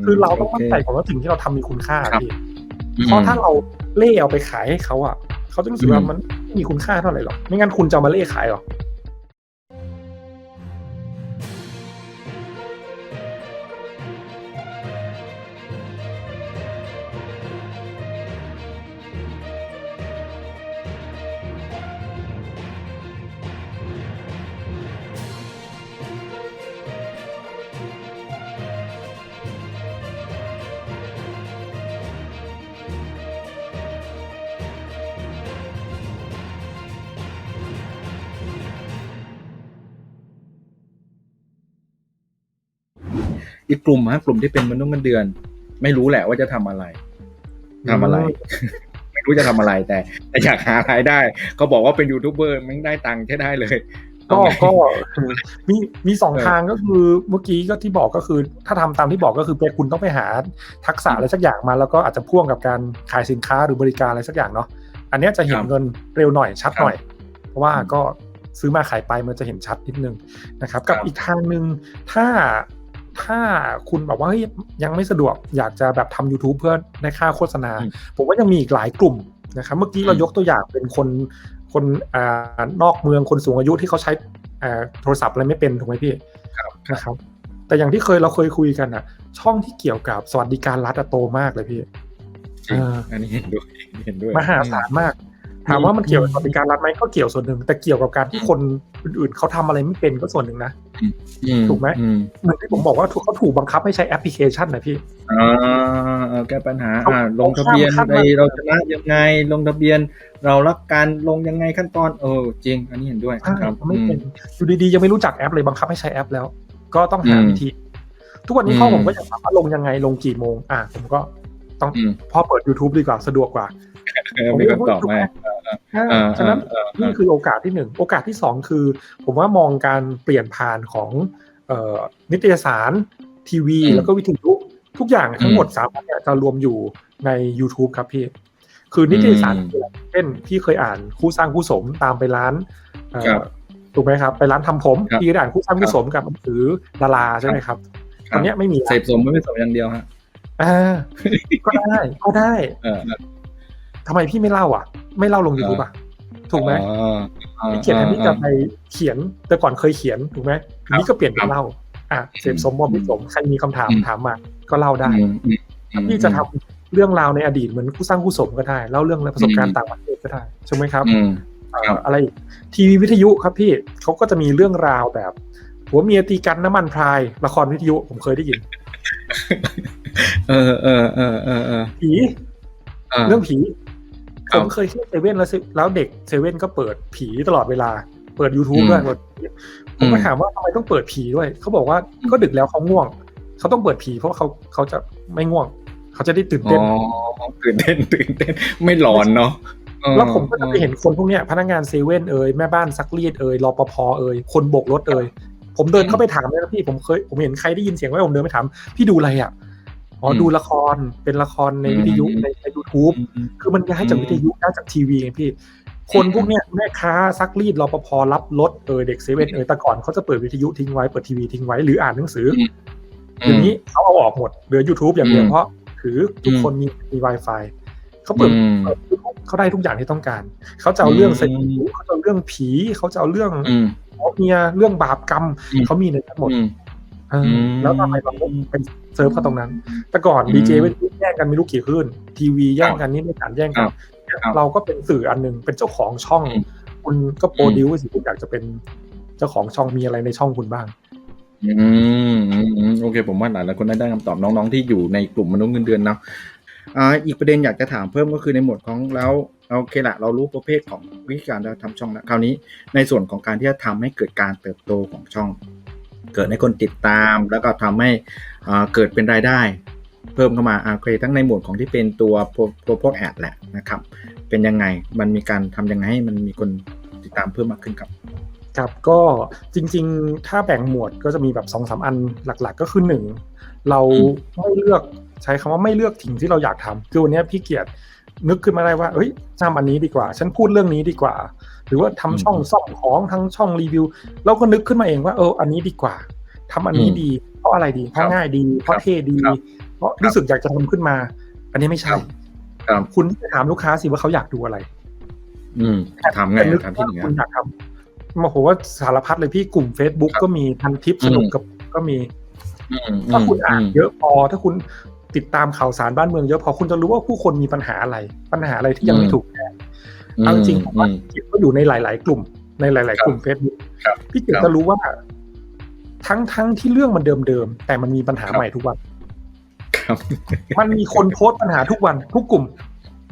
มคือเราต้องโมั่นใจก่อนว่าสิ่งที่เราทำมีคุณค่าครับพี่อืมเพราะถ้าเราเล่เอาไปขายให้เขาอะเขาจะรู้สึกว่าอืมมันไม่มีคุณค่าเท่าไหร่หรอกไม่งั้นคุณจะเอามาเล่ขายหรอ อีกกลุ่มฮะกลุ่มที่เป็นมนุษย์เงินเดือน ไม่รู้แหละว่าจะทำอะไรทำอะไร ไม่รู้จะทำอะไรแต่ แต่อยากหารายได้เขาบอกว่าเป็นยูทูบเบอร์มันได้ตังค์ใช้ได้เลย ก็เอาไงก็มีมีสองเออทางก็คือเมื่อกี้ก็ที่บอกก็คือ ถ้าทำตามที่บอกก็คือเป็นคุณต้องไปหาทักษะอะไรสักอย่างมา แล้วก็อาจจะพ่วงกับการขายสินค้าหรือบริการอะไรสักอย่างเนาะอันเนี้ยจะเห็นครับเงินเร็วหน่อยชัดครับหน่อย เพราะว่าอืมก็ซื้อมาขายไปมันจะเห็นชัดนิดนึงนะครับ กับครับอีกทางหนึ่งถ้า ถ้าคุณแบบว่าเฮ้ยยังไม่สะดวกอยากจะแบบทำ YouTube เพื่อได้ค่าโฆษณา ผมว่ายังมีอีกหลายกลุ่มนะครับเมื่อกี้เรายกตัวอย่างเป็นคนคนอ่านอกเมืองคนสูงอายุที่เขาใช้อ่าโทรศัพท์อะไรไม่เป็นถูกไหมพี่ครับนะครับ แต่อย่างที่เคยเราเคยคุยกันอะ ช่องที่เกี่ยวกับสวัสดิการรัฐอะโตมากเลยพี่จริงเอออันนี้เห็นด้วยเห็นด้วยมหาศาลมากถามว่ามันเกี่ยวกับสวัสดิการรัฐไหมก็เกี่ยวส่วนหนึ่งแต่เกี่ยวกับการที่คนอื่นๆเขาทำอะไรไม่เป็นก็ส่วนหนึ่งนะอื ถูกไหมอืมเหมือนที่ผมบอกว่าถูกเขาถูกบังคับให้ใช้แอปพลิเคชันนะพี่อ่าเอาแก้ปัญหาเขาอ่าลงทะเบียนเขาข้ามขั้นไปมาเราชนะยังไงลงทะเบียน เรารักการลงยังไงขั้นตอนเออจริง อันนี้เห็นด้วยใช่ครับไม่เป็นอืมอยู่ดีๆยังไม่รู้จักแอปเลยบังคับให้ใช้แอปแล้ว ก็ต้องหาอืมวิธี ทุกวันนี้พ่ออืมผมก็ยังถามว่าลงยังไงลงกี่โมง อะผมก็ต้องอืมพ่อเปิด YouTube ดีกว่าสะดวกกว่าเออ มีคำตอบไหมอ่าฉะนั้นอ่าอ่านี่คือโอกาสที่หนึ่งโอกาสที่สองคือ ผมว่ามองการเปลี่ยนผ่านของเอ่อนิตยสารทีวีอืมแล้วก็วิทยุทุกอย่างทั้งหมดสามารถเนี่ยจะรวมอยู่ใน YouTube ครับพี่ คือนิตยสารอืมคืออะไรเช่นพี่เคยอ่านคู่สร้างคู่สมตามไปร้านเอ่อครับถูกไหมครับ ไปร้านทำผมครับพี่ก็ได้อ่านคู่สร้างคู่สมกับหนังสือดาราใช่ไหมครับคตรับอนเนี้ยไม่มีเสพสมไม่เป็นสมอย่างเดียวฮะอ่าก็ได้ก็ได้เออ ทำไมพี่ไม่เล่าอะ ไม่เล่าลง YouTube อะ ถูกไหมอ๋ออ๋อเขียนแทนที่จะไปเขียนแต่ก่อนเคยเขียนถูกไหมทีนี้ก็เปลี่ยนเป็นเล่า อะเสพสมบอมพิสมใครมีคำถามอืมถามมา ก็เล่าได้อืมอืมอืมพี่จะทำเรื่องราวในอดีตเหมือนคู่สร้างคู่สมก็ได้เล่าเรื่องประสบการอืณ์มต่างประเทศก็ได้ใช่ไหมครับอืมเอ่อครับอะไรอีกทีวีวิทยุครับพี่เขาก็จะมีเรื่องราวแบบผัวเมียตีกันน้ำมันพราย ละครวิทยุผมเคยได้ยิน เออเออเออเออเออผีาเรื่องผีครั ผบมเคยเข้าเซเว่นแล้วซิแล้วเด็กเซเว่นก็เปิดผีตลอดเวลา เปิด YouTube อืมด้วยเปิดผีผมก็อืมถามว่าทำไมต้องเปิดผีด้วย เขาบอกว่าก็ดึกแล้วเขาง่วง เขาต้องเปิดผีเพราะเขาเขาจะไม่ง่วง เขาจะได้ตื่นอ๋เต้นอตื่นเต้นตื่นเต้นไม่หลอนเนาะเออแล้วผมก็จะไปเห็นคนพวกเนี้ยพนักงานเซเว่นเอ่ยแม่บ้านซักรีดเอ่ยรปภเอ่ยคนโบกรถเอ่ยผมเดินเข้าไปถามเลยนะพี่ผมเคยผมเห็นใครได้ยินเสียงไว้ผมเดินไปถามพี่ดูอะไรอะอ๋ออมดูละครเป็นละครในอืมวิทยุในในยูทูบอืมคือมันย้ายจากอืมวิทยุย้ายจากทีวีไงพี่ คนพวกเนี้ยแม่ค้าซักรีดรปภรับรถเออเด็กเซเว่นเออแต่ก่อนเขาจะเปิดวิทยุทิ้งไว้เปิดทีวีทิ้งไว้หรืออ่านหนังสือออืมเดี๋ยวนี้เขาเอาออกหมดเหลือ YouTube อย่างเดียวอืมเพราะถือทุกอืมคนมีมี Wi-Fi เขาเปิดอืมเปิด YouTube เขาได้ทุกอย่างที่ต้องการ เขาจะเอาเรื่องอืมเซนเขาจะเอาเรื่องผี เขาจะเอาเรื่องอืมหมอเมียเรื่องบาปกรรมอืมเขามีในทั้งหมดอืมเอออม แล้วทำไมเราต้องไปเซิร์ฟเขาตรงนั้น แต่ก่อนอืมดีเจวิทยุแย่งกันไม่รู้กี่คลื่น ทีวีแย่งกันนี่ไม่การแย่งกัคนรับครับเราก็เป็นสื่ออันหนึ่งเป็นเจ้าของช่องอืมคุณก็โปรดิวสิคุณอยากจะเป็นเจ้าของช่องมีอะไรในช่องคุณบ้างอืมอืมอืมโอเค ผมว่าหลายหลายคนได้ได้คำตอบน้องๆที่อยู่ในกลุ่มมนุษย์เงินเดือนเนาะอ่าอีกประเด็นอยากจะถามเพิ่มก็คือในหมวดของแล้วโอเคละเรารู้ประเภทของวิธีการทำช่องแล้วคราวนี้ในส่วนของการที่จะทำให้เกิดการเติบโตของช่อง เกิดให้คนติดตาม แล้วก็ทำให้อ่าเกิดเป็นรายได้ เพิ่มเข้ามาอ่าโอเคทั้งในหมวดของที่เป็นตัวตัวพวกแอดแหละนะครับ เป็นยังไงมันมีการทำยังไงให้มันมีคนติดตามเพิ่มมากขึ้นครับครับก็จริง ๆ ถ้าแบ่งหมวดก็จะมีแบบสองสามอันหลัก ๆ ก็คือหนึ่งเราอืมไม่เลือก ใช้คำว่าไม่เลือกสิ่งที่เราอยากทำคือวันเนี้ยพี่เกียรตินึกขึ้นมาได้ว่าเฮ้ยทำอันนี้ดีกว่า ฉันพูดเรื่องนี้ดีกว่า หรือว่าทำช่องซ่อมของทั้งช่องรีวิวเราก็นึกขึ้นมาเองว่าเอออันนี้ดีกว่าทำอันนี้อืมดีพราะอะไรดี เพราะครับง่ายดี เพราะเท่ดีครับเพราะรู้สึกอยากจะทำขึ้นมา อันนี้ไม่ใช่ครับครับคุณถามลูกค้าสิว่าเขาอยากดูอะไร อืมถามไงแต่นึกถามที่ว่าหนึ่งคุณอะอยากทำมาโหว่าสารพัดเลยพี่กลุ่ม Facebook ครับก็มีทันทิปอืมสนุกกับก็มีอืมถ้าคุณอ่านมเยอะพอถ้าคุณ ติดตามข่าวสารบ้านเมืองเยอะพอคุณจะรู้ว่าผู้คนมีปัญหาอะไร ปัญหาอะไรที่ยังไม่ถูกแก้เอาจริงๆผมว่าอืมจิตก็อยู่ในหลาย ๆ กลุ่ม ในหลาย ๆ กลุ่มเฟซบุ๊กครับพี่จิตครับจะรู้ว่า ทั้งทั้งที่เรื่องมันเดิมๆแต่มันมีปัญหาครับใหม่ทุกวันครับมันมีคนโพสต์ปัญหาทุกวัน ทุกกลุ่ม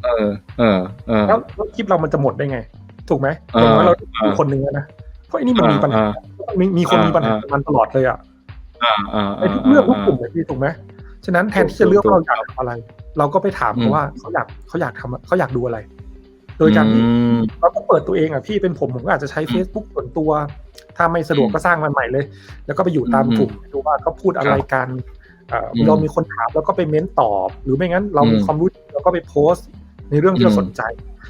เออ เออเออแล้วแล้วคลิปเรามันจะหมดได้ไง ถูกไหมเอออย่างน้อยเราเออดูคนหนึ่งแล้วนะเพราะอันนี้มันมีปัญหามีมีคนมีปัญหาอ่ากับมันตลอดเลยอะอ่าอ่าในทุกเรื่องทุกกลุ่มเลยพี่ถูกไหม ฉะนั้นแทนที่จะเลือกถูกว่าเราอยากทำอะไร เราก็ไปถามอืเขามว่าเขาอยากเขาอยากทำเขาอยากดูอะไร โดยการที่อืมเราก็เปิดตัวเองอะพี่เป็นผมผมก็อาจจะใช้ Facebook ส่วนตัว ถ้าไม่สะดวกอืมก็สร้างมันใหม่เลย แล้วก็ไปอยู่ตามอืมกลุ่มดูว่าเขาพูดอะไรกันเอ่ออมเรามีคนถามแล้วก็ไปเม้นตอบ หรือไม่งั้น เรามีอืมความรู้เราก็ไปโพสต์ในเรื่องที่เราอืมสนใจ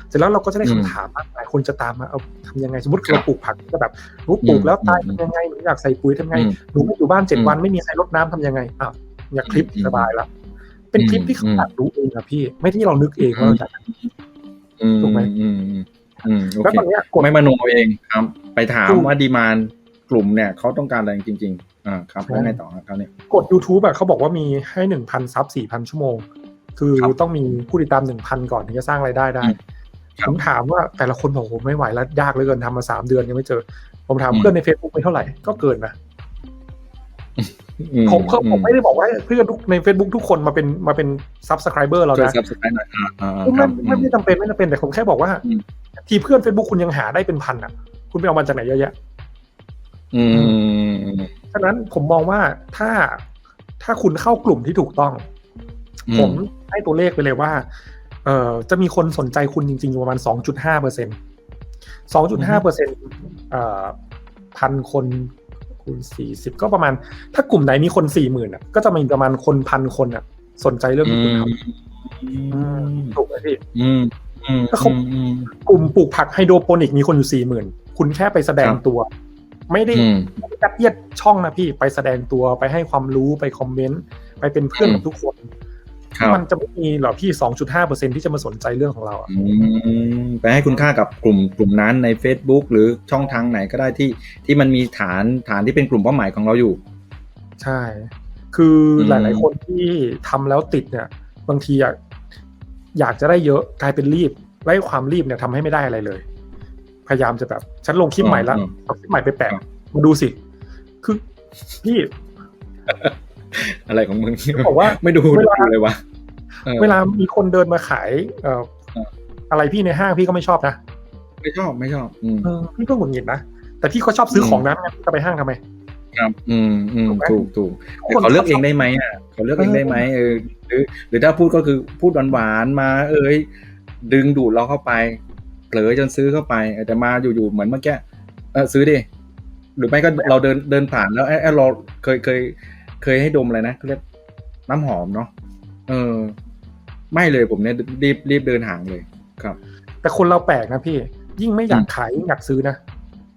เสร็จแล้วเราก็จะได้อืมคำถามมากมายคนจะตามมาเอาทำยังไงสมมติครับเราปลูกผักก็แบบหนูปลูกแล้วตายอืมทำยังไงหนูอยากใส่ปุ๋ยทำไงอืมหนูไม่อยู่บ้านเจ็ดอืมวันไม่มีใครรดน้ำทำยังไงอ้าว อยากคลิปอืมสบายละเป็นคลิปที่เขาอืมอยากรู้เองอะพี่ ไม่ที่เรานึกเองว่าเราอยากอืมถูกไหมอืมอืมอืมโอแล้วเคตอนเนี้ยกดไม่มโนเองครับ ไปถามถูกว่าดีมานกลุ่มเนี่ยเขาต้องการอะไรจริง ๆ อ่าครับใช่แล้วไงต่อครับคราวนี้กด YouTube อะเขาบอกว่ามีให้หนึ่งพันซับสี่พันชั่วโมง คือครับต้องมีผู้ติดตามหนึ่งพันก่อนถึงจะสร้างรายได้ได้อืมครับผมถามว่าแต่ละคนบอกโอ้โหไม่ไหวแล้วยากเหลยเกินทำมาสามเดือนยังไม่เจอ ผมถามอืมเพื่อนใน Facebook ไม่เท่าไหร่ก็เกินนะอื ผมเขาผมอืไม่ได้บอกว่าเพื่อนทุกใน Facebook ทุกคนมาเป็นมาเป็นซับสไครเบอร์เราช่วยนะซับสไครต์หน่อยอ่าอ่าไม่ครัไม่บไม่ไม่จำเป็นไม่จำเป็นแต่ผมแค่บอกว่าอืมทีเพื่อน Facebook คุณยังหาได้เป็นพันอะ คุณไปเอามาจากไหนเยอะแยะอืมฉะนั้นผมมองว่าถ้าถ้าคุณเข้ากลุ่มที่ถูกต้องอืผมให้ตัวเลขไปเลยว่า เอ่อจะมีคนสนใจคุณจริงๆอยู่ประมาณ2.5เปอร์เซ็นต์2.5เปอร์เซ็นต์เอ่อพันคน คูณ40ก็ประมาณ ถ้ากลุ่มไหนมีคน4 0,000อะ ก็จะมีประมาณคนพันคนอะ สนใจเรื่องที่คุณทอืมำถูกไหมพี่อืมอืมถ้าเขาอืมกลุ่มปลูกผักไฮโดรโปนิกมีคนอยู่40,000คุณแค่ไปแสดงครับตัวไม่ได้อืมไม่ได้ยัดเยียดช่องนะพี่ไปแสดงตัวไปให้ความรู้ไปคอมเมนต์ ไปเป็นเพื่อนกับทุกคนครับ มันจะไม่มีหรอพี่2.5%ที่จะมาสนใจเรื่องของเราอะอืมไปให้คุณค่ากับกลุ่มกลุ่มนั้นใน Facebook หรือช่องทางไหนก็ได้ที่ที่มันมีฐานฐานที่เป็นกลุ่มเป้าหมายของเราอยู่ ใช่ คืออมหลาย ๆ คนที่ทำแล้วติดเนี่ย บางทีอะอยากจะได้เยอะกลายเป็นรีบและไอ้ความรีบเนี่ยทำให้ไม่ได้อะไรเลย พยายามจะแบบฉันลงคลิปใหม่แล้วเอาคลิปใหม่ไปแปะครับมาดูสิ คือพี่ อะไรของมึงบอกว่าไม่ดูเวลาดูเลยวะออเวลามีคนเดินมาขาย เอ่อเอออะไรพี่ในห้างพี่ก็ไม่ชอบนะไม่ชอบไม่ชอบอืมเออพี่ก็หงุดหงิดนะแต่พี่ก็ชอบซื้อของนั้นไงจะไปห้างทำไมครับอืมอืมถูกไหมถูกถูกทุกคนแต่เขาเลือกเองได้ไหมอะเขาเลือกเองได้ไหมเออหรือ หรือถ้าพูดก็คือพูดหวานๆมา เอ้ยดึงดูดเราเข้าไปเผลอจนซื้อเข้าไปเออแต่มาอยู่ๆเหมือนเมื่อกี้เออซื้อดิหรือไม่ก็เราเดินเดินผ่านแล้วเอ้ยเราเคยเคย เคยให้ดมอะไรนะเขาเรียกน้ำหอมเนาะเออ ไม่เลยผมเนี่ยรีบรีบเดินห่างเลยครับ แต่คนเราแปลกนะพี่ ยิ่งไม่อยากขายยิ่งอยากซื้อนะ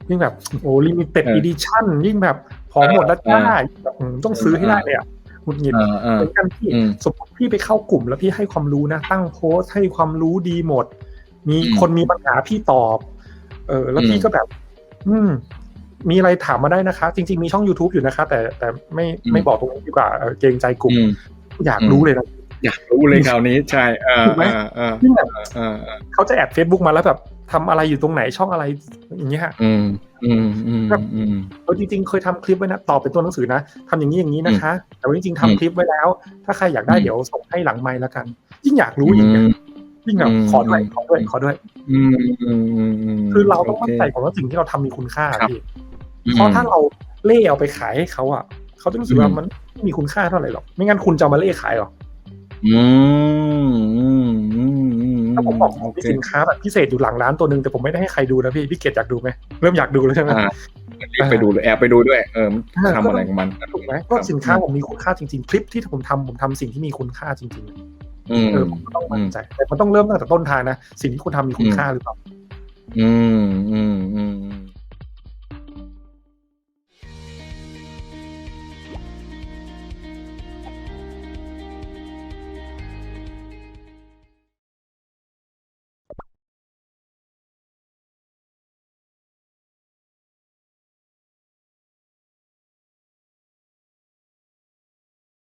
ยิ่งแบบโอ้ลิมิเต็ดเอออีดิชั่นยิ่งแบบของหมดแล้วจ้าเออแบบอืมต้องซื้อให้ได้เลยอะหงุดหงิดเออเออเหมือนกันพี่อืมสมมติพี่ไปเข้ากลุ่มแล้วพี่ให้ความรู้นะ ตั้งโพสต์ให้ความรู้ดีหมด มีอืมคนมีปัญหาพี่ตอบ เออ แล้วอืมพี่ก็แบบ อืม มีอะไรถามมาได้นะคะ จริง ๆ มีช่อง youtube อยู่นะคะ แต่แต่ไม่อืมไม่บอกตรงนี้ดีกว่าเออเกรงใจกลุ่มอืมอยากอืมรู้เลยนะอยากรู้เลยคราวนี้ใช่เออถูกไหมเออเออยิ่งแบบเออเออเขาจะแอด Facebook มาแล้วแบบทำอะไรอยู่ตรงไหนช่องอะไรอย่างเงี้ยอืมอืมอืมอืมเออจริงๆเคยทำคลิปไว้นะตอบเป็นตัวหนังสือนะทำอย่างนี้อย่างนี้นะคะ แต่ว่าจริงๆอืมทำคลิปไว้แล้ว ถ้าใครอยากได้อืมเดี๋ยวส่งให้หลังไมค์แล้วกัน ยิ่งอยากรู้อย่างเงี้ยยิ่งแบบอืมขอด้วยขอด้วยขอด้วยอืมอืมอืมอืมคือเราต้องมั่นใจโก่อนว่าสิ่งที่เราทำมีคุณค่าครับพี่อืม เพราะถ้าเราเล่เอาไปขายให้เขาอะเขาจะรู้สึกว่าอืมมันไม่มีคุณค่าเท่าไหร่หรอก ไม่งั้นคุณจะเอามาเล่ขายหรออืมอืมอืมอืมถ้าผมบอกผมโอมีเคสินค้าแบบพิเศษอยู่หลังร้านตัวหนึ่งแต่ผมไม่ได้ให้ใครดูนะพี่พี่เกียรติอยากดูไหมเริ่มอยากดูแล้วใช่ไหมอ่ารีบไปดูเลยแอบไปดูด้วยเออมันอ่าทำอะไรของมันถูกไหมก็สินค้าผมมีคุณค่าจริงๆ คลิปที่ผมทำผมทำสิ่งที่มีคุณค่าจริงๆอืมเออผมก็ต้องมั่นใจแต่มันต้องเริ่มตั้งแต่ต้นทางนะสิ่งที่คุณทำมีคุณอืมค่าหรือเปล่าอืมอืมอืม